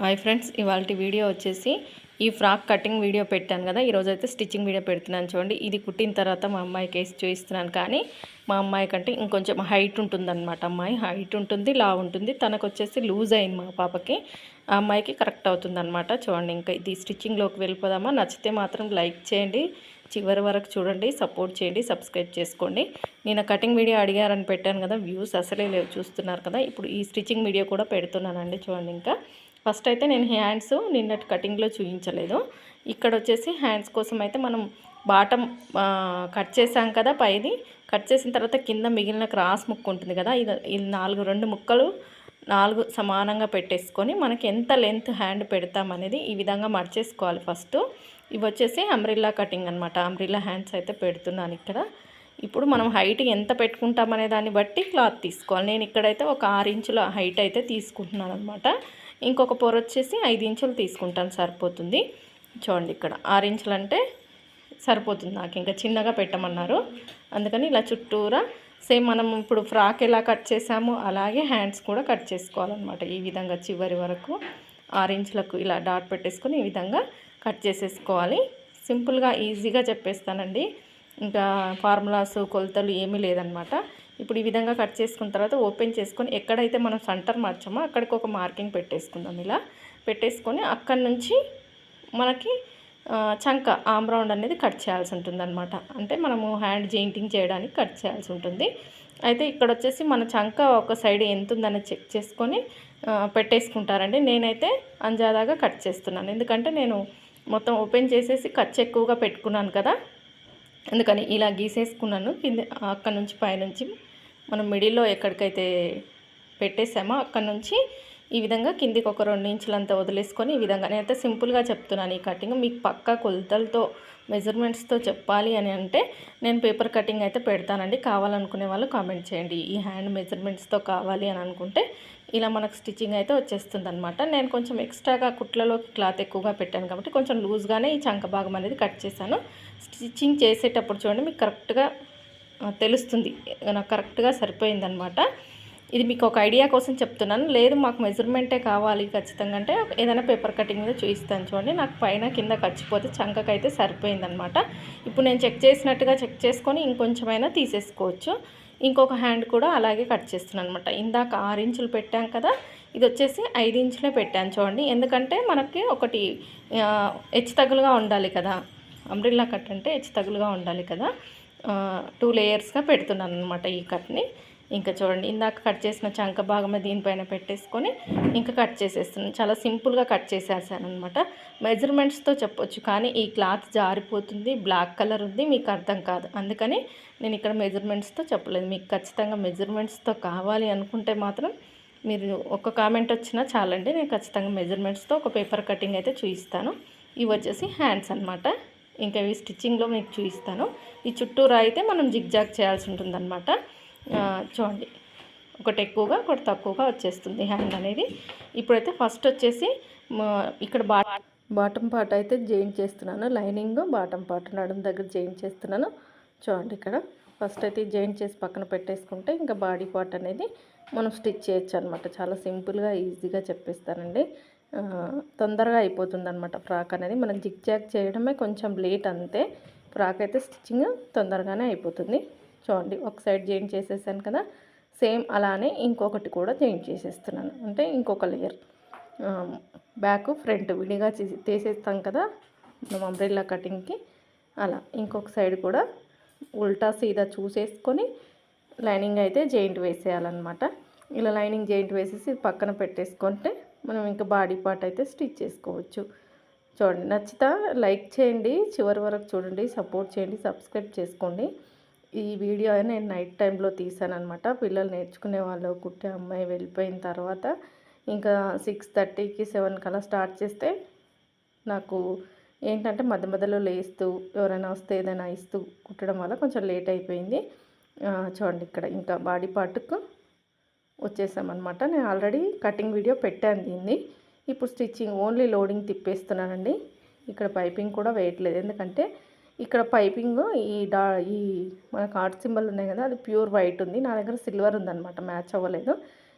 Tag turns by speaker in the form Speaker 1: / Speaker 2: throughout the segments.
Speaker 1: Hi friends ఇవాళ video వచ్చేసి ఈ ఫ్రాక్ కటింగ్ వీడియో పెట్టాను కదా ఈరోజు అయితే స్టిచ్చింగ్ వీడియో పెడుతున్నాను చూడండి. ఇది కుట్టిన తర్వాత మా అమ్మాయికి వేసి చూపిస్తున్నాను కానీ మా అమ్మాయి కంటే ఇంకొంచెం హైట్ ఉంటుందన్నమాట అమ్మాయి. హైట్ ఉంటుంది లా ఉంటుంది. తనకు వచ్చేసి లూజ్ అయింది మా పాపకి. ఆ అమ్మాయికి కరెక్ట్ అవుతుంది అనమాట చూడండి ఇంకా ఇది స్టిచ్చింగ్లోకి వెళ్ళిపోదామా? నచ్చితే మాత్రం లైక్ చేయండి. చివరి వరకు చూడండి సపోర్ట్ చేయండి సబ్స్క్రైబ్ చేసుకోండి. నేను కటింగ్ వీడియో అడిగారని పెట్టాను కదా వ్యూస్ అసలే లేవు చూస్తున్నారు కదా. ఇప్పుడు ఈ స్టిచ్చింగ్ వీడియో కూడా పెడుతున్నానండి చూడండి ఇంకా. ఫస్ట్ అయితే నేను హ్యాండ్స్ నిన్నటి కటింగ్లో చూపించలేదు ఇక్కడ వచ్చేసి హ్యాండ్స్ కోసం అయితే మనం బాటం కట్ చేసాం కదా పైది. కట్ చేసిన తర్వాత కింద మిగిలిన క్రాస్ ముక్కు ఉంటుంది కదా ఇది ఇది నాలుగు రెండు ముక్కలు నాలుగు సమానంగా పెట్టేసుకొని మనకి ఎంత లెంత్ హ్యాండ్ పెడతామనేది ఈ విధంగా మర్చేసుకోవాలి ఫస్ట్. ఇవి వచ్చేసి అంబ్రిల్లా కటింగ్ అనమాట అంబ్రిల్లా హ్యాండ్స్ అయితే పెడుతున్నాను ఇక్కడ. ఇప్పుడు మనం హైట్ ఎంత పెట్టుకుంటామనే దాన్ని బట్టి క్లాత్ తీసుకోవాలి. నేను ఇక్కడైతే ఒక ఆరు ఇంచుల హైట్ అయితే తీసుకుంటున్నాను అనమాట ఇంకొక పొర వచ్చేసి ఐదు ఇంచులు తీసుకుంటాను సరిపోతుంది. చూడండి ఇక్కడ ఆరు ఇంచులు అంటే సరిపోతుంది నాకు ఇంకా చిన్నగా పెట్టమన్నారు. అందుకని ఇలా చుట్టూరా సేమ్ మనం ఇప్పుడు ఫ్రాక్ ఎలా కట్ చేసామో అలాగే హ్యాండ్స్ కూడా కట్ చేసుకోవాలన్నమాట. ఈ విధంగా చివరి వరకు ఆరు ఇంచులకు ఇలా డాట్ పెట్టేసుకొని ఈ విధంగా కట్ చేసేసుకోవాలి. సింపుల్గా ఈజీగా చెప్పేస్తానండి. ఇంకా ఫార్ములాస్ కొలతలు ఏమీ లేదనమాట ఇప్పుడు ఈ విధంగా కట్ చేసుకున్న తర్వాత ఓపెన్ చేసుకొని ఎక్కడైతే మనం సెంటర్ మార్చామో అక్కడికి ఒక మార్కింగ్ పెట్టేసుకుందాం ఇలా. పెట్టేసుకొని అక్కడి నుంచి మనకి చంక ఆమ్ రౌండ్ అనేది కట్ చేయాల్సి ఉంటుంది అనమాట అంటే మనము హ్యాండ్ జెయింటింగ్ చేయడానికి కట్ చేయాల్సి ఉంటుంది. అయితే ఇక్కడ వచ్చేసి మన చంక ఒక సైడ్ ఎంత ఉందని చెక్ చేసుకొని పెట్టేసుకుంటారండి. నేనైతే అంజాదాగా కట్ చేస్తున్నాను. ఎందుకంటే నేను మొత్తం ఓపెన్ చేసేసి ఖర్చు ఎక్కువగా పెట్టుకున్నాను కదా. అందుకని ఇలా గీసేసుకున్నాను. కింద అక్కడ నుంచి పైనుంచి మనం మిడిల్లో ఎక్కడికైతే పెట్టేసామో అక్కడ నుంచి ఈ విధంగా కిందికి ఒక రెండు ఇంచులంతా వదిలేసుకొని ఈ విధంగా నేనైతే సింపుల్గా చెప్తున్నాను ఈ కటింగ్. మీకు పక్కా కొలతలతో మెజర్మెంట్స్తో చెప్పాలి అని అంటే నేను పేపర్ కటింగ్ అయితే పెడతానండి. కావాలనుకునే వాళ్ళు కామెంట్ చేయండి. ఈ హ్యాండ్ మెజర్మెంట్స్తో కావాలి అని అనుకుంటే ఇలా మనకు స్టిచ్చింగ్ అయితే వచ్చేస్తుంది అనమాట నేను కొంచెం ఎక్స్ట్రాగా కుట్లలోకి క్లాత్ ఎక్కువగా పెట్టాను కాబట్టి కొంచెం లూజ్గానే ఈ చంక భాగం అనేది కట్ చేశాను. స్టిచ్చింగ్ చేసేటప్పుడు చూడండి మీకు కరెక్ట్గా తెలుస్తుంది. నాకు కరెక్ట్గా సరిపోయిందనమాట ఇది మీకు ఒక ఐడియా కోసం చెప్తున్నాను. లేదు మాకు మెజర్మెంటే కావాలి ఖచ్చితంగా అంటే ఏదైనా పేపర్ కటింగ్ మీద చూపిస్తాను చూడండి. నాకు పైన కింద ఖర్చిపోతే చంకకైతే సరిపోయిందనమాట ఇప్పుడు నేను చెక్ చేసినట్టుగా చెక్ చేసుకొని ఇంకొంచెమైనా తీసేసుకోవచ్చు. ఇంకొక హ్యాండ్ కూడా అలాగే కట్ చేస్తున్నాను అనమాట ఇందాక ఆరు ఇంచులు పెట్టాం కదా ఇది వచ్చేసి ఐదు ఇంచులే పెట్టాను చూడండి. ఎందుకంటే మనకి ఒకటి హెచ్చు తగులుగా ఉండాలి కదా. అంబ్రిల్లా కట్ అంటే హెచ్చు తగులుగా ఉండాలి కదా. టూ లేయర్స్గా పెడుతున్నాను అనమాట ఈ కట్ని ఇంకా చూడండి ఇందాక కట్ చేసిన చంక భాగమే దీనిపైన పెట్టేసుకొని ఇంకా కట్ చేసేస్తున్నాను. చాలా సింపుల్గా కట్ చేసేసాను అనమాట మెజర్మెంట్స్తో చెప్పొచ్చు కానీ ఈ క్లాత్ జారిపోతుంది బ్లాక్ కలర్ ఉంది మీకు అర్థం కాదు. అందుకని నేను ఇక్కడ మెజర్మెంట్స్తో చెప్పలేదు. మీకు ఖచ్చితంగా మెజర్మెంట్స్తో కావాలి అనుకుంటే మాత్రం మీరు ఒక కామెంట్ వచ్చినా చాలండి. నేను ఖచ్చితంగా మెజర్మెంట్స్తో ఒక పేపర్ కటింగ్ అయితే చూపిస్తాను ఇవి వచ్చేసి హ్యాండ్స్ అనమాట ఇంకా ఇవి స్టిచ్చింగ్లో మీకు చూపిస్తాను. ఈ చుట్టూరా అయితే మనం జిగ్జాగ్ చేయాల్సి ఉంటుందన్నమాట. చూడండి. ఒకటి ఎక్కువగా ఒకటి తక్కువగా వచ్చేస్తుంది హ్యాండ్ అనేది. ఇప్పుడైతే ఫస్ట్ వచ్చేసి ఇక్కడ బా బాటమ్ పార్ట్ అయితే జాయిన్ చేస్తున్నాను. లైనింగ్ బాటమ్ పార్ట్ నడుము దగ్గర జాయిన్ చేస్తున్నాను. చూడండి ఇక్కడ. ఫస్ట్ అయితే జాయిన్ చేసి పక్కన పెట్టేసుకుంటే ఇంకా బాడీ పార్ట్ అనేది మనం స్టిచ్ చేయొచ్చు అనమాట చాలా సింపుల్గా ఈజీగా చెప్పేస్తానండి. తొందరగా అయిపోతుంది అనమాట ఫ్రాక్ అనేది. మనం జిగ్ జాగ్ చేయడమే కొంచెం లేట్ అంతే. ఫ్రాక్ అయితే స్టిచ్చింగ్ తొందరగానే అయిపోతుంది. చూడండి ఒక సైడ్ జాయిన్ చేసేసాను కదా. సేమ్ అలానే ఇంకొకటి కూడా జాయిన్ చేసేస్తున్నాను. అంటే ఇంకొక లేయర్. బ్యాక్ ఫ్రంట్ విడిగా తీసేస్తాం కదా మనం అంబ్రెల్లా కటింగ్కి. అలా ఇంకొక సైడ్ కూడా ఉల్టా సీదా చూసేసుకొని లైనింగ్ అయితే జాయింట్ వేసేయాలన్నమాట. ఇలా లైనింగ్ జాయింట్ వేసేసి పక్కన పెట్టేసుకుంటే మనం ఇంకా బాడీ పార్ట్ అయితే స్టిచ్ చేసుకోవచ్చు. చూడండి నచ్చితే లైక్ చేయండి చివరి వరకు చూడండి సపోర్ట్ చేయండి సబ్స్క్రైబ్ చేసుకోండి. ఈ వీడియో నేను నైట్ టైంలో అనమాట పిల్లలు నేర్చుకునే వాళ్ళు కుట్టే అమ్మాయి వెళ్ళిపోయిన తర్వాత ఇంకా సిక్స్ థర్టీకి సెవెన్ అలా స్టార్ట్ చేస్తే నాకు ఏంటంటే మధ్య మధ్యలో లేస్తూ ఎవరైనా వస్తే ఏదైనా ఇస్తూ కుట్టడం వల్ల కొంచెం లేట్ అయిపోయింది. చూడండి ఇక్కడ ఇంకా బాడీ పార్ట్కు వచ్చేసామన్నమాట. నేను ఆల్రెడీ కటింగ్ వీడియో పెట్టాను దీన్ని. ఇప్పుడు స్టిచ్చింగ్ ఓన్లీ లోడింగ్ తిప్పేస్తున్నానండి. ఇక్కడ పైపింగ్ కూడా వేయట్లేదు. ఎందుకంటే ఇక్కడ పైపింగ్ ఈ డా ఈ మనకు కార్డ్ సింబల్ ఉన్నాయి కదా అది ప్యూర్ వైట్ ఉంది. నా దగ్గర సిల్వర్ ఉందన్నమాట. మ్యాచ్ అవ్వలేదు.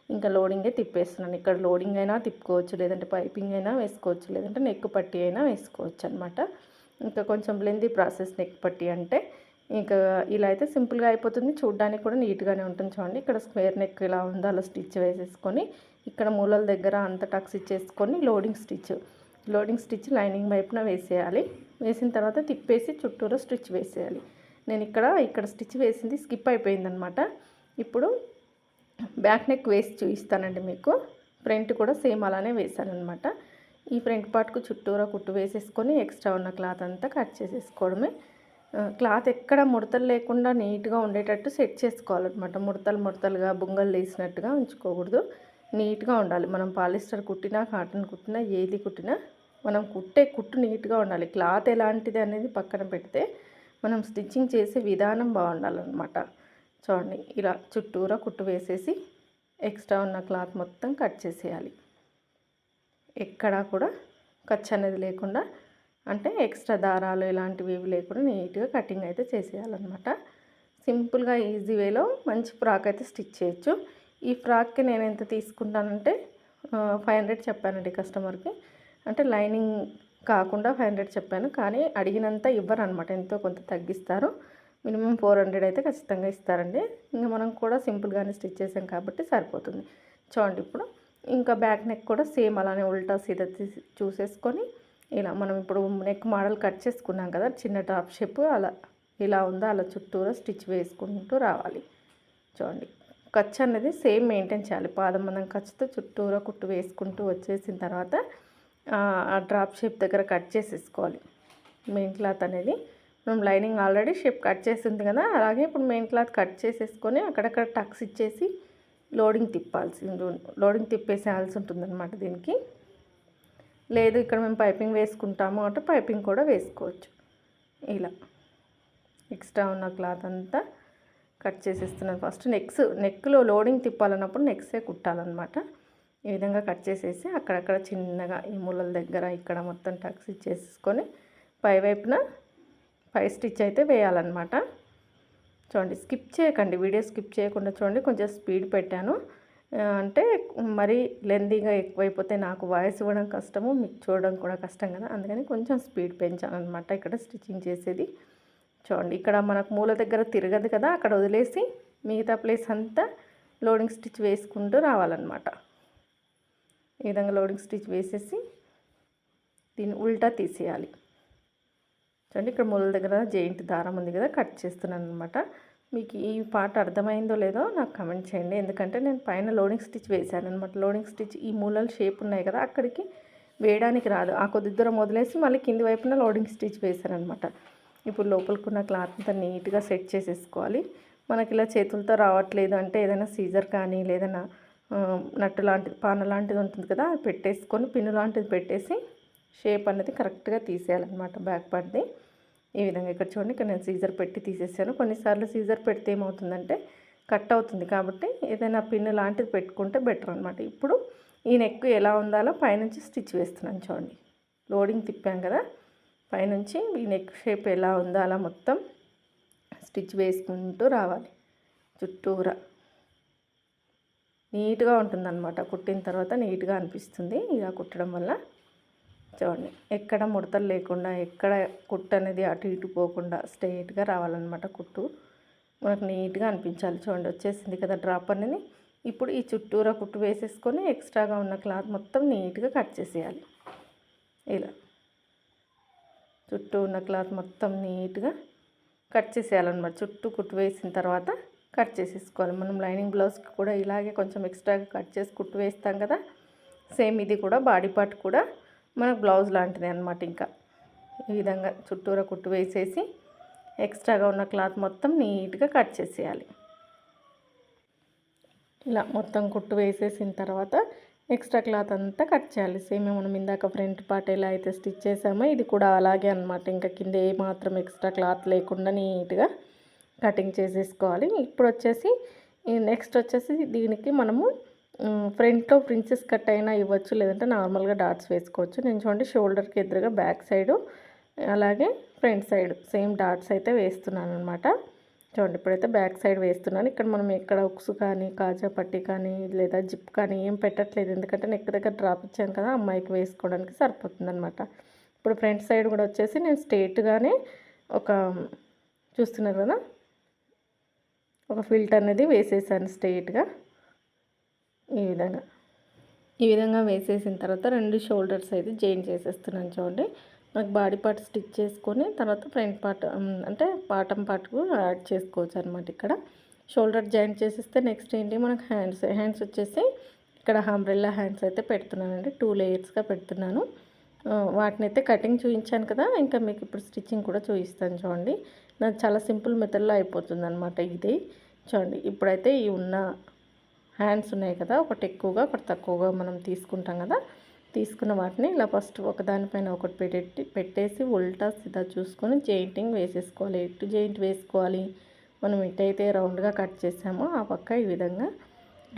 Speaker 1: ఇంకా లోడింగే తిప్పేస్తున్నాను. ఇక్కడ లోడింగ్ అయినా తిప్పుకోవచ్చు. లేదంటే పైపింగ్ అయినా వేసుకోవచ్చు. లేదంటే నెక్ పట్టి అయినా వేసుకోవచ్చు అనమాట ఇంకా కొంచెం లెంది ప్రాసెస్ నెక్ పట్టి అంటే ఇంకా ఇలా అయితే సింపుల్గా అయిపోతుంది. చూడడానికి కూడా నీట్గానే ఉంటుంది చూడండి. ఇక్కడ స్క్వేర్ నెక్ ఇలా ఉందో. అలా స్టిచ్ వేసేసుకొని ఇక్కడ మూలల దగ్గర అంత tucks ఇచ్చేసుకొని loading stitch. Loading stitch lining వైపున వేసేయాలి. వేసిన తర్వాత తిప్పేసి చుట్టూరు స్టిచ్ వేసేయాలి. నేను ఇక్కడ ఇక్కడ స్టిచ్ వేసింది స్కిప్ అయిపోయిందనమాట. ఇప్పుడు బ్యాక్ నెక్ వేసి చూపిస్తానండి మీకు. ఫ్రంట్ కూడా సేమ్ అలానే వేసాను అనమాట ఈ ఫ్రంట్ పార్ట్కు చుట్టూరా కుట్టు వేసేసుకొని ఎక్స్ట్రా ఉన్న క్లాత్ అంతా కట్ చేసేసుకోవడమే. క్లాత్ ఎక్కడ ముడతలు లేకుండా నీట్గా ఉండేటట్టు సెట్ చేసుకోవాలన్నమాట. ముడతలు ముడతలుగా బుంగలు వేసినట్టుగా ఉంచుకోకూడదు. నీట్గా ఉండాలి. మనం పాలిస్టర్ కుట్టినా కాటన్ కుట్టినా ఏది కుట్టినా మనం కుట్టే కుట్టు నీట్గా ఉండాలి. క్లాత్ ఎలాంటిది అనేది పక్కన పెడితే మనం స్టిచ్చింగ్ చేసే విధానం బాగుండాలన్నమాట. చూడండి ఇలా చుట్టూరా కుట్టు వేసేసి ఎక్స్ట్రా ఉన్న క్లాత్ మొత్తం కట్ చేసేయాలి. ఎక్కడా కూడా ఖర్చు అనేది లేకుండా అంటే ఎక్స్ట్రా దారాలు ఇలాంటివి ఏవి లేకుండా నీట్గా కటింగ్ అయితే చేసేయాలన్నమాట. సింపుల్గా ఈజీ వేలో మంచి ఫ్రాక్ అయితే స్టిచ్ చేయొచ్చు. ఈ ఫ్రాక్కి నేను ఎంత తీసుకుంటానంటే ఫైవ్ హండ్రెడ్ చెప్పానండి కస్టమర్కి. అంటే లైనింగ్ కాకుండా ఫైవ్ హండ్రెడ్ చెప్పాను. కానీ అడిగినంత ఇవ్వరు అనమాట ఎంతో కొంత తగ్గిస్తారు. మినిమం ఫోర్ హండ్రెడ్ అయితే ఖచ్చితంగా ఇస్తారండి. ఇంకా మనం కూడా సింపుల్గానే స్టిచ్ చేసాం కాబట్టి సరిపోతుంది. చూడండి ఇప్పుడు. ఇంకా బ్యాక్ నెక్ కూడా సేమ్ అలానే ఉల్టా సీదా తీసి చూసేసుకొని ఇలా మనం ఇప్పుడు నెక్ మోడల్ కట్ చేసుకున్నాం కదా చిన్న టాప్ షేప్ అలా ఇలా ఉందో అలా చుట్టూరా స్టిచ్ వేసుకుంటూ రావాలి. చూడండి ఖర్చు అనేది సేమ్ మెయింటైన్ చేయాలి. పాదం మనం ఖర్చుతో చుట్టూరా కుట్టు వేసుకుంటూ వచ్చేసిన తర్వాత ఆ డ్రాప్ షేప్ దగ్గర కట్ చేసేసుకోవాలి. మెయిన్ క్లాత్ అనేది మనం లైనింగ్ ఆల్రెడీ షేప్ కట్ చేసింది కదా అలాగే ఇప్పుడు మెయిన్ క్లాత్ కట్ చేసేసుకొని అక్కడక్కడ టక్స్ ఇచ్చేసి లోడింగ్ తిప్పాల్సి లోడింగ్ తిప్పేసేయాల్సి ఉంటుందన్నమాట దీనికి. లేదు ఇక్కడ మేము పైపింగ్ వేసుకుంటాము అంటే పైపింగ్ కూడా వేసుకోవచ్చు. ఇలా ఎక్స్ట్రా ఉన్న క్లాత్ అంతా కట్ చేసేస్తున్నాను. ఫస్ట్ నెక్స్ నెక్లో లోడింగ్ తిప్పాలన్నప్పుడు నెక్సే కుట్టాలన్నమాట. ఈ విధంగా కట్ చేసేసి అక్కడక్కడ చిన్నగా ఈ మూలల దగ్గర ఇక్కడ మొత్తం టక్స్ ఇచ్చేసుకొని పై వైపున పై స్టిచ్ అయితే వేయాలన్నమాట. చూడండి స్కిప్ చేయకండి వీడియో స్కిప్ చేయకుండా చూడండి. కొంచెం స్పీడ్ పెట్టాను. అంటే మరీ లెందీగా ఎక్కువైపోతే నాకు వాయిస్ ఇవ్వడం కష్టము మీకు చూడడం కూడా కష్టం కదా. అందుకని కొంచెం స్పీడ్ పెంచానమాట అనమాట ఇక్కడ స్టిచ్చింగ్ చేసేది. చూడండి ఇక్కడ మనకు మూల దగ్గర తిరగదు కదా అక్కడ వదిలేసి మిగతా ప్లేస్ అంతా లోడింగ్ స్టిచ్ వేసుకుంటూ రావాలన్నమాట. ఈ విధంగా లోడింగ్ స్టిచ్ వేసేసి దీన్ని ఉల్టా తీసేయాలి. చూడండి ఇక్కడ మూల దగ్గర జెయింట్ దారం ఉంది కదా కట్ చేస్తున్నాను అనమాట మీకు ఈ పాట అర్థమైందో లేదో నాకు కమెంట్ చేయండి. ఎందుకంటే నేను పైన లోడింగ్ స్టిచ్ వేశాను అనమాట లోడింగ్ స్టిచ్ ఈ మూలలు షేప్ ఉన్నాయి కదా అక్కడికి వేయడానికి రాదు. ఆ కొద్ది దూరం వదిలేసి మళ్ళీ కింది వైపున లోడింగ్ స్టిచ్ వేశాను అనమాట ఇప్పుడు లోపలికున్న క్లాత్ అంతా నీట్గా సెట్ చేసేసుకోవాలి. మనకి ఇలా చేతులతో రావట్లేదు అంటే ఏదైనా సీజర్ కానీ లేదన్నా నట్టు లాంటిది పాన లాంటిది ఉంటుంది కదా అది పెట్టేసుకొని పిన్ను లాంటిది పెట్టేసి షేప్ అనేది కరెక్ట్గా తీసేయాలన్నమాట బ్యాక్ పార్ట్ది ఈ విధంగా ఇక్కడ చూడండి ఇక్కడ నేను సీజర్ పెట్టి తీసేసాను. కొన్నిసార్లు సీజర్ పెడితే ఏమవుతుందంటే కట్ అవుతుంది కాబట్టి ఏదైనా పిన్ లాంటిది పెట్టుకుంటే బెటర్ అనమాట ఇప్పుడు ఈ నెక్ ఎలా ఉండాలో పైనుంచి స్టిచ్ వేస్తున్నాను చూడండి. లోడింగ్ తిప్పాం కదా పైనుంచి ఈ నెక్ షేప్ ఎలా ఉందో అలా మొత్తం స్టిచ్ వేసుకుంటూ రావాలి. చుట్టూరా. నీట్గా ఉంటుందన్నమాట. కుట్టిన తర్వాత నీట్గా అనిపిస్తుంది ఇలా కుట్టడం వల్ల. చూడండి ఎక్కడ ముడతలు లేకుండా ఎక్కడ కుట్టు అనేది అటు ఇటు పోకుండా స్ట్రైట్గా రావాలన్నమాట కుట్టు. మనకు నీట్గా అనిపించాలి. చూడండి వచ్చేసింది కదా డ్రాప్ అనేది. ఇప్పుడు ఈ చుట్టూరా కుట్టు వేసేసుకొని ఎక్స్ట్రాగా ఉన్న క్లాత్ మొత్తం నీట్గా కట్ చేసేయాలి. ఇలా. చుట్టూ ఉన్న క్లాత్ మొత్తం నీట్గా కట్ చేసేయాలన్నమాట. చుట్టూ కుట్టు వేసిన తర్వాత కట్ చేసేసుకోవాలి. మనం లైనింగ్ బ్లౌజ్కి కూడా ఇలాగే కొంచెం ఎక్స్ట్రాగా కట్ చేసి కుట్టు వేస్తాం కదా. సేమ్ ఇది కూడా బాడీ పార్ట్ కూడా మనకు బ్లౌజ్ లాంటిది అనమాట ఇంకా. ఈ విధంగా చుట్టూరా కుట్టు వేసేసి ఎక్స్ట్రాగా ఉన్న క్లాత్ మొత్తం నీట్గా కట్ చేసేయాలి. ఇలా మొత్తం కుట్టు వేసేసిన తర్వాత ఎక్స్ట్రా క్లాత్ అంతా కట్ చేయాలి. సేమ్ మనం ఇందాక ఫ్రంట్ పార్ట్ ఎలా అయితే స్టిచ్ చేసామో ఇది కూడా అలాగే అనమాట ఇంకా కింద ఏ మాత్రం ఎక్స్ట్రా క్లాత్ లేకుండా నీట్గా కటింగ్ చేసేసుకోవాలి. ఇప్పుడు వచ్చేసి నెక్స్ట్ వచ్చేసి దీనికి మనము ఫ్రంట్లో ప్రిన్సెస్ కట్ అయినా ఇవ్వచ్చు లేదంటే నార్మల్గా డాట్స్ వేసుకోవచ్చు. నేను చూడండి షోల్డర్కి ఎదురుగా బ్యాక్ సైడు అలాగే ఫ్రంట్ సైడ్ సేమ్ డాట్స్ అయితే వేస్తున్నాను అనమాట చూడండి ఇప్పుడైతే బ్యాక్ సైడ్ వేస్తున్నాను. ఇక్కడ మనం ఎక్కడ ఉక్స్ కానీ కాజా పట్టి కానీ లేదా జిప్ కానీ ఏం పెట్టట్లేదు. ఎందుకంటే నెక్ దగ్గర డ్రాప్ ఇచ్చాను కదా అమ్మాయికి వేసుకోవడానికి సరిపోతుందనమాట ఇప్పుడు ఫ్రంట్ సైడ్ కూడా వచ్చేసి నేను స్ట్రేట్గానే ఒక చూస్తున్నారు కదా ఒక ఫిల్టర్ అనేది వేసేసాను స్ట్రేట్గా. ఈ విధంగా. ఈ విధంగా వేసేసిన తర్వాత రెండు షోల్డర్స్ అయితే జాయిన్ చేసేస్తున్నాను చూడండి. నాకు బాడీ పార్ట్ స్టిచ్ చేసుకొని తర్వాత ఫ్రంట్ పార్ట్ అంటే బాటమ్ పార్ట్కు యాడ్ చేసుకోవచ్చు అనమాట ఇక్కడ. షోల్డర్ జాయింట్ చేసేస్తే నెక్స్ట్ ఏంటి మనకు హ్యాండ్స్ హ్యాండ్స్ వచ్చేసి ఇక్కడ హంబ్రెల్లా హ్యాండ్స్ అయితే పెడుతున్నానండి. టూ లేయర్స్గా పెడుతున్నాను. వాటిని అయితే కటింగ్ చూపించాను కదా ఇంకా మీకు ఇప్పుడు స్టిచ్చింగ్ కూడా చూపిస్తాను చూడండి. నాకు చాలా సింపుల్ మెథడ్లో అయిపోతుంది అనమాట ఇది. చూడండి ఇప్పుడైతే ఈ ఉన్న హ్యాండ్స్ ఉన్నాయి కదా ఒకటి ఎక్కువగా ఒకటి తక్కువగా మనం తీసుకుంటాం కదా తీసుకున్న వాటిని ఇలా ఫస్ట్ ఒకదానిపైన ఒకటి పెట్టి పెట్టేసి ఉల్టా సిద్ధ చూసుకొని జెయింటింగ్ వేసేసుకోవాలి. ఎటు జెయింట్ వేసుకోవాలి? మనం ఎటైతే రౌండ్గా కట్ చేసామో ఆ పక్క ఈ విధంగా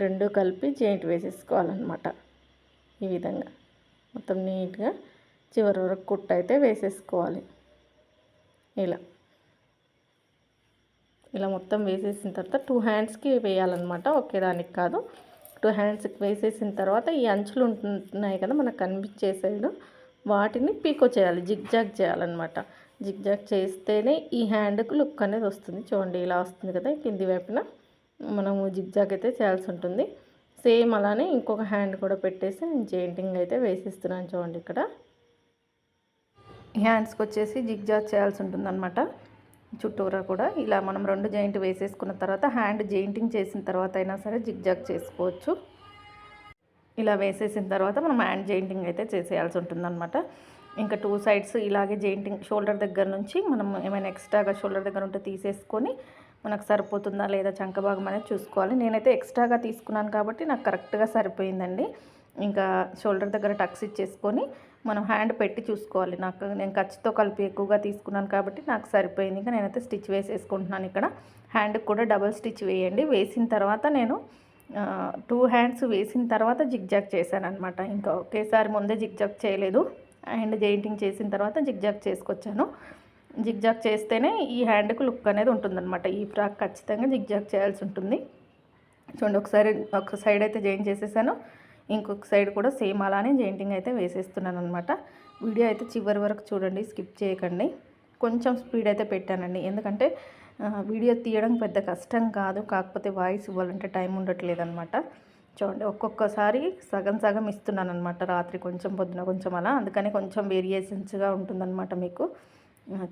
Speaker 1: రెండు కలిపి జెయింట్ వేసేసుకోవాలన్నమాట. ఈ విధంగా. మొత్తం నీట్గా చివరి వరకు కుట్ట అయితే వేసేసుకోవాలి. ఇలా. ఇలా మొత్తం వేసేసిన తర్వాత టూ హ్యాండ్స్కి వేయాలన్నమాట. ఒకే దానికి కాదు. టూ హ్యాండ్స్కి వేసేసిన తర్వాత ఈ అంచులు ఉంటున్నాయి కదా మనకు కనిపించే సైడ్ వాటిని పీకో చేయాలి. జిగ్జాగ్ చేయాలన్నమాట. జిగ్జాగ్ చేస్తేనే ఈ హ్యాండ్కు లుక్ అనేది వస్తుంది. చూడండి ఇలా వస్తుంది కదా కింది వైపున. మనము జిగ్జాగ్ అయితే చేయాల్సి ఉంటుంది. సేమ్ అలానే ఇంకొక హ్యాండ్ కూడా పెట్టేసి నేను జెయింటింగ్ అయితే వేసిస్తున్నాను చూడండి ఇక్కడ. హ్యాండ్స్కి వచ్చేసి జిగ్జాగ్ చేయాల్సి ఉంటుంది అనమాట చుట్టూరా కూడా ఇలా మనం రెండు జాయింట్ వేసేసుకున్న తర్వాత హ్యాండ్ జాయింటింగ్ చేసిన తర్వాత అయినా సరే జిగ్జాగ్ చేసుకోవచ్చు. ఇలా వేసేసిన తర్వాత మనం హ్యాండ్ జాయింటింగ్ అయితే చేసేయాల్సి ఉంటుందన్నమాట. ఇంకా టూ సైడ్స్ ఇలాగే జాయింటింగ్ షోల్డర్ దగ్గర నుంచి మనం ఏమైనా ఎక్స్ట్రాగా షోల్డర్ దగ్గర ఉంటే తీసేసుకొని మనకు సరిపోతుందా లేదా చంక భాగం అనేది చూసుకోవాలి. నేనైతే ఎక్స్ట్రాగా తీసుకున్నాను కాబట్టి నాకు కరెక్ట్గా సరిపోయిందండి. ఇంకా షోల్డర్ దగ్గర టక్స్ ఇచ్చేసుకొని మనం హ్యాండ్ పెట్టి చూసుకోవాలి. నాకు నేను ఖర్చుతో కలిపి ఎక్కువగా తీసుకున్నాను కాబట్టి నాకు సరిపోయింది. ఇంకా నేనైతే స్టిచ్ వేసేసుకుంటున్నాను ఇక్కడ. హ్యాండ్కి కూడా డబల్ స్టిచ్ వేయండి. వేసిన తర్వాత నేను టూ హ్యాండ్స్ వేసిన తర్వాత జిగ్జాగ్ చేశాను అనమాట ఇంకా ఒకేసారి ముందే జిగ్జాగ్ చేయలేదు. హ్యాండ్ జెయింటింగ్ చేసిన తర్వాత జిగ్జాగ్ చేసుకొచ్చాను. జిగ్జాగ్ చేస్తేనే ఈ హ్యాండ్కు లుక్ అనేది ఉంటుందన్నమాట. ఈ ఫ్రాక్ ఖచ్చితంగా జిగ్జాగ్ చేయాల్సి ఉంటుంది. చూడండి ఒకసారి ఒక సైడ్ అయితే జాయిన్ చేసేసాను. ఇంకొక సైడ్ కూడా సేమ్ అలానే జెయింటింగ్ అయితే వేసేస్తున్నాను అనమాట వీడియో అయితే చివరి వరకు చూడండి స్కిప్ చేయకండి. కొంచెం స్పీడ్ అయితే పెట్టానండి. ఎందుకంటే వీడియో తీయడం పెద్ద కష్టం కాదు. కాకపోతే వాయిస్ ఇవ్వాలంటే టైం ఉండట్లేదు అనమాట చూడండి ఒక్కొక్కసారి సగం సగం ఇస్తున్నాను అనమాట రాత్రి కొంచెం పొద్దున కొంచెం అలా. అందుకని కొంచెం వేరియేషన్స్గా ఉంటుందన్నమాట మీకు.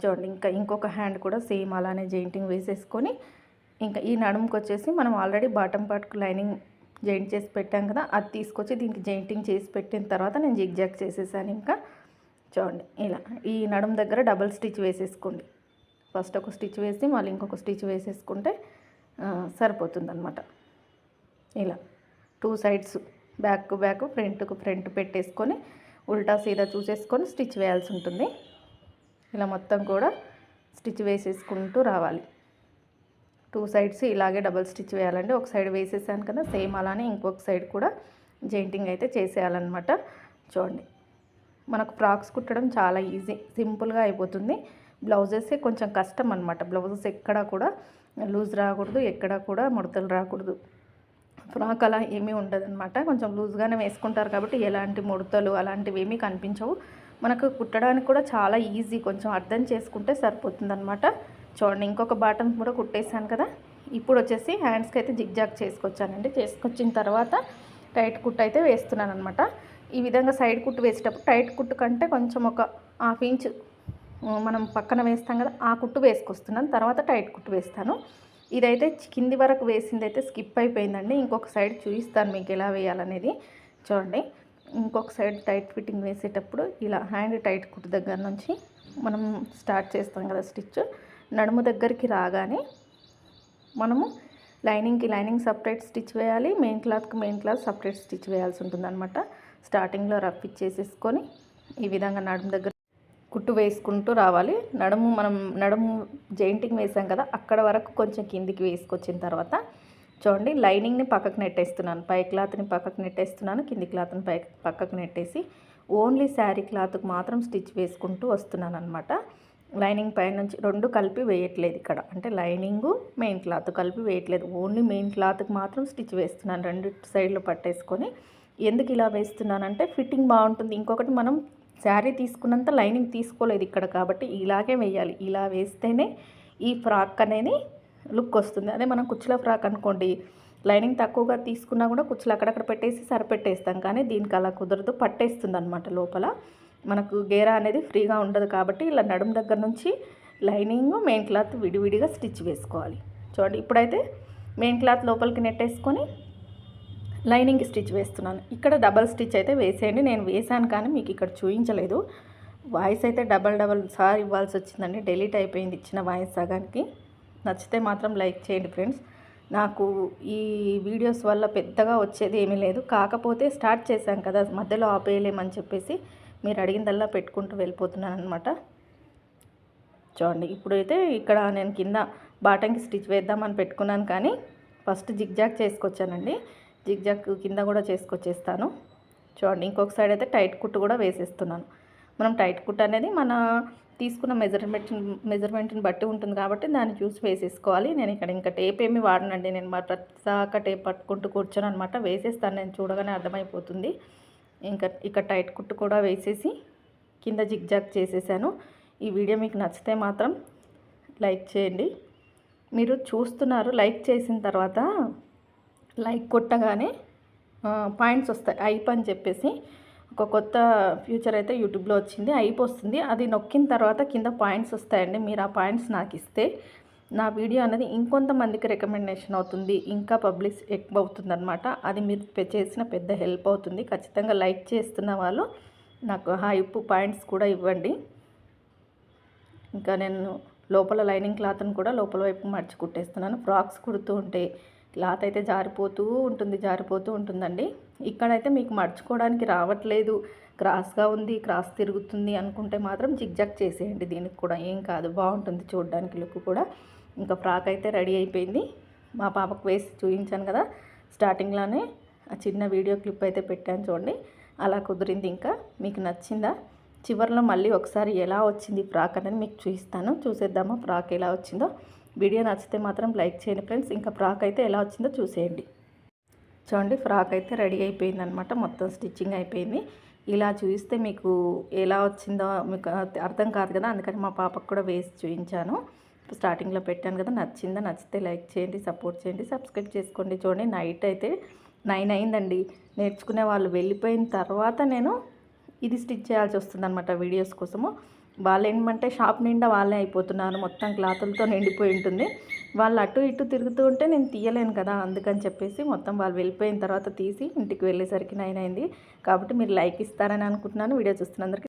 Speaker 1: చూడండి ఇంకా ఇంకొక హ్యాండ్ కూడా సేమ్ అలానే జెయింటింగ్ వేసేసుకొని ఇంకా ఈ నడుముకు వచ్చేసి మనం ఆల్రెడీ బాటమ్ పార్ట్కు లైనింగ్ జాయింట్ చేసి పెట్టాం కదా అది తీసుకొచ్చి దీనికి జాయింటింగ్ చేసి పెట్టిన తర్వాత నేను జిగ్జాగ్ చేసేసాను ఇంకా. చూడండి ఇలా ఈ నడుము దగ్గర డబల్ స్టిచ్ వేసేసుకోండి. ఫస్ట్ ఒక స్టిచ్ వేసి మళ్ళీ ఇంకొక స్టిచ్ వేసేసుకుంటే సరిపోతుందన్నమాట. ఇలా టూ సైడ్స్ బ్యాక్ బ్యాక్ ఫ్రంట్కు ఫ్రంట్ పెట్టేసుకొని ఉల్టా సీదా చూసేసుకొని స్టిచ్ వేయాల్సి ఉంటుంది. ఇలా మొత్తం కూడా స్టిచ్ వేసేసుకుంటూ రావాలి. టూ సైడ్స్ ఇలాగే డబల్ స్టిచ్ వేయాలండి. ఒక సైడ్ వేసేసాను కదా సేమ్ అలానే ఇంకొక సైడ్ కూడా జెయింటింగ్ అయితే చేసేయాలన్నమాట. చూడండి మనకు ఫ్రాక్స్ కుట్టడం చాలా ఈజీ సింపుల్గా అయిపోతుంది. బ్లౌజెసే కొంచెం కష్టం అనమాట బ్లౌజెస్ ఎక్కడా కూడా లూజ్ రాకూడదు ఎక్కడా కూడా ముడతలు రాకూడదు. ఫ్రాక్ అలా ఏమీ ఉండదన్నమాట. కొంచెం లూజ్గానే వేసుకుంటారు కాబట్టి ఎలాంటి ముడతలు అలాంటివి ఏమీ కనిపించవు. మనకు కుట్టడానికి కూడా చాలా ఈజీ కొంచెం అర్థం చేసుకుంటే సరిపోతుందన్నమాట. చూడండి ఇంకొక బాటమ్ కూడా కుట్టేసాను కదా. ఇప్పుడు వచ్చేసి హ్యాండ్స్కి అయితే జిగ్జాగ్ చేసుకొచ్చానండి. చేసుకొచ్చిన తర్వాత టైట్ కుట్టు అయితే వేస్తున్నాను అనమాట ఈ విధంగా సైడ్ కుట్టు వేసేటప్పుడు టైట్ కుట్టు కంటే కొంచెం ఒక హాఫ్ ఇంచ్ మనం పక్కన వేస్తాం కదా ఆ కుట్టు వేసుకొస్తున్నాను. తర్వాత టైట్ కుట్టు వేస్తాను. ఇదైతే కింది వరకు వేసింది అయితే స్కిప్ అయిపోయిందండి. ఇంకొక సైడ్ చూపిస్తాను మీకు ఎలా వేయాలనేది. చూడండి ఇంకొక సైడ్ టైట్ ఫిట్టింగ్ వేసేటప్పుడు ఇలా హ్యాండ్ టైట్ కుట్టు దగ్గర నుంచి మనం స్టార్ట్ చేస్తాం కదా స్టిచ్ నడుము దగ్గరికి రాగానే మనము లైనింగ్కి లైనింగ్ సపరేట్ స్టిచ్ వేయాలి. మెయిన్ క్లాత్కి మెయిన్ క్లాత్ సపరేట్ స్టిచ్ వేయాల్సి ఉంటుందన్నమాట. స్టార్టింగ్లో రఫ్ ఇచ్చేసేసుకొని ఈ విధంగా నడుము దగ్గర కుట్టు వేసుకుంటూ రావాలి. నడుము మనం నడుము జెయింటింగ్ వేసాం కదా అక్కడ వరకు కొంచెం కిందికి వేసుకొచ్చిన తర్వాత చూడండి లైనింగ్ని పక్కకు నెట్టేస్తున్నాను. పై క్లాత్ని పక్కకు నెట్టేస్తున్నాను. కింది క్లాత్ని పై పక్కకు నెట్టేసి ఓన్లీ శారీ క్లాత్కి మాత్రం స్టిచ్ వేసుకుంటూ వస్తున్నాను అనమాట లైనింగ్ పైన నుంచి రెండు కలిపి వేయట్లేదు ఇక్కడ. అంటే లైనింగు మెయిన్ క్లాత్ కలిపి వేయట్లేదు. ఓన్లీ మెయిన్ క్లాత్కి మాత్రం స్టిచ్ వేస్తున్నాను. రెండు సైడ్లు పట్టేసుకొని. ఎందుకు ఇలా వేస్తున్నానంటే ఫిట్టింగ్ బాగుంటుంది. ఇంకొకటి మనం శారీ తీసుకున్నంత లైనింగ్ తీసుకోలేదు ఇక్కడ కాబట్టి ఇలాగే వేయాలి. ఇలా వేస్తేనే ఈ ఫ్రాక్ అనేది లుక్ వస్తుంది. అదే మనం కుచ్చుల ఫ్రాక్ అనుకోండి. లైనింగ్ తక్కువగా తీసుకున్నా కూడా కుచ్చులు అక్కడక్కడ పెట్టేసి సరిపెట్టేస్తాం. కానీ దీనికి అలా కుదరదు. పట్టేస్తుంది అనమాట లోపల. మనకు గేరా అనేది ఫ్రీగా ఉండదు కాబట్టి ఇలా నడుము దగ్గర నుంచి లైనింగ్ మెయిన్ క్లాత్ విడివిడిగా స్టిచ్ వేసుకోవాలి. చూడండి ఇప్పుడైతే మెయిన్ క్లాత్ లోపలికి నెట్టేసుకొని లైనింగ్ స్టిచ్ వేస్తున్నాను. ఇక్కడ డబల్ స్టిచ్ అయితే వేసేయండి. నేను వేసాను కానీ మీకు ఇక్కడ చూపించలేదు. వాయిస్ అయితే డబల్ డబల్ సార్ ఇవ్వాల్సి వచ్చిందండి. డెలీట్ అయిపోయింది ఇచ్చిన వాయిస్ సగానికి. నచ్చితే మాత్రం లైక్ చేయండి ఫ్రెండ్స్. నాకు ఈ వీడియోస్ వల్ల పెద్దగా వచ్చేది ఏమీ లేదు. కాకపోతే స్టార్ట్ చేశాం కదా మధ్యలో ఆపేయలేమని చెప్పేసి మీరు అడిగిందల్లా పెట్టుకుంటూ వెళ్ళిపోతున్నాను అనమాట చూడండి ఇప్పుడైతే ఇక్కడ నేను కింద బాటంకి స్టిచ్ వేద్దామని పెట్టుకున్నాను కానీ ఫస్ట్ జిగ్జాగ్ చేసుకొచ్చానండి. జిగ్జాగ్ కింద కూడా చేసుకొచ్చేస్తాను. చూడండి ఇంకొక సైడ్ అయితే టైట్ కుట్టు కూడా వేసేస్తున్నాను. మనం టైట్ కుట్టు అనేది మన తీసుకున్న మెజర్మెంట్ మెజర్మెంట్ని బట్టి ఉంటుంది కాబట్టి దాన్ని చూసి వేసేసుకోవాలి. నేను ఇక్కడ ఇంకా టేప్ ఏమి వాడనండి. నేను మా ప్రతిసాక టేప్ పట్టుకుంటూ కూర్చొని అనమాట వేసేస్తాను. నేను చూడగానే అర్థమైపోతుంది. ఇంకా ఇక్కడ టైట్ కుట్టు కూడా వేసేసి కింద జిగ్జాగ్ చేసేసాను. ఈ వీడియో మీకు నచ్చితే మాత్రం లైక్ చేయండి. మీరు చూస్తున్నారు లైక్ చేసిన తర్వాత లైక్ కొట్టగానే పాయింట్స్ వస్తాయి. ఐప్ అని చెప్పేసి ఒక కొత్త ఫ్యూచర్ అయితే యూట్యూబ్లో వచ్చింది. ఐప్ వస్తుంది. అది నొక్కిన తర్వాత కింద పాయింట్స్ వస్తాయండి. మీరు ఆ పాయింట్స్ నాకు ఇస్తే నా వీడియో అనేది ఇంకొంతమందికి రికమెండేషన్ అవుతుంది ఇంకా పబ్లిష్ ఎక్కువ అవుతుంది అనమాట అది మీరు చేసిన పెద్ద హెల్ప్ అవుతుంది. ఖచ్చితంగా లైక్ చేస్తున్న వాళ్ళు నాకు హైప్ పాయింట్స్ కూడా ఇవ్వండి. ఇంకా నేను లోపల లైనింగ్ క్లాత్ని కూడా లోపల వైపు మర్చి కుట్టేస్తున్నాను. ఫ్రాక్స్ కుడుతూ ఉంటే క్లాత్ అయితే జారిపోతూ ఉంటుంది జారిపోతూ ఉంటుందండి. ఇక్కడైతే మీకు మర్చుకోవడానికి రావట్లేదు. క్రాస్గా ఉంది క్రాస్ తిరుగుతుంది అనుకుంటే మాత్రం జిగ్జాగ్ చేసేయండి. దీనికి కూడా ఏం కాదు. బాగుంటుంది చూడడానికి లుక్ కూడా. ఇంకా ఫ్రాక్ అయితే రెడీ అయిపోయింది. మా పాపకు వేసి చూపించాను కదా స్టార్టింగ్లోనే ఆ చిన్న వీడియో క్లిప్ అయితే పెట్టాను చూడండి. అలా కుదిరింది ఇంకా. మీకు నచ్చిందా? చివరిలో మళ్ళీ ఒకసారి ఎలా వచ్చింది ఫ్రాక్ అనేది మీకు చూపిస్తాను. చూసేద్దామా ఫ్రాక్ ఎలా వచ్చిందో. వీడియో నచ్చితే మాత్రం లైక్ చేయండి ఫ్రెండ్స్. ఇంకా ఫ్రాక్ అయితే ఎలా వచ్చిందో చూసేయండి. చూడండి ఫ్రాక్ అయితే రెడీ అయిపోయింది అనమాట మొత్తం స్టిచ్చింగ్ అయిపోయింది. ఇలా చూస్తే మీకు ఎలా వచ్చిందో మీకు అర్థం కాదు కదా అందుకని మా పాపకు కూడా వేసి చూపించాను. స్టార్టింగ్లో పెట్టాను కదా నచ్చిందా నచ్చితే లైక్ చేయండి సపోర్ట్ చేయండి సబ్స్క్రైబ్ చేసుకోండి. చూడండి నైట్ అయితే నైన్ అయిందండి. నేర్చుకునే వాళ్ళు వెళ్ళిపోయిన తర్వాత నేను ఇది స్టిచ్ చేయాల్సి వస్తుంది అనమాట వీడియోస్ కోసము. వాళ్ళు ఏమంటే షాప్ నిండా వాళ్ళే అయిపోతున్నారు మొత్తం క్లాతులతో నిండిపోయి ఉంటుంది. వాళ్ళు అటు ఇటు తిరుగుతూ ఉంటే నేను తీయలేను కదా అందుకని చెప్పేసి మొత్తం వాళ్ళు వెళ్ళిపోయిన తర్వాత తీసి ఇంటికి వెళ్ళేసరికి నైన్ అయింది. కాబట్టి మీరు లైక్ ఇస్తారని అనుకుంటున్నాను వీడియో చూస్తున్నందుకు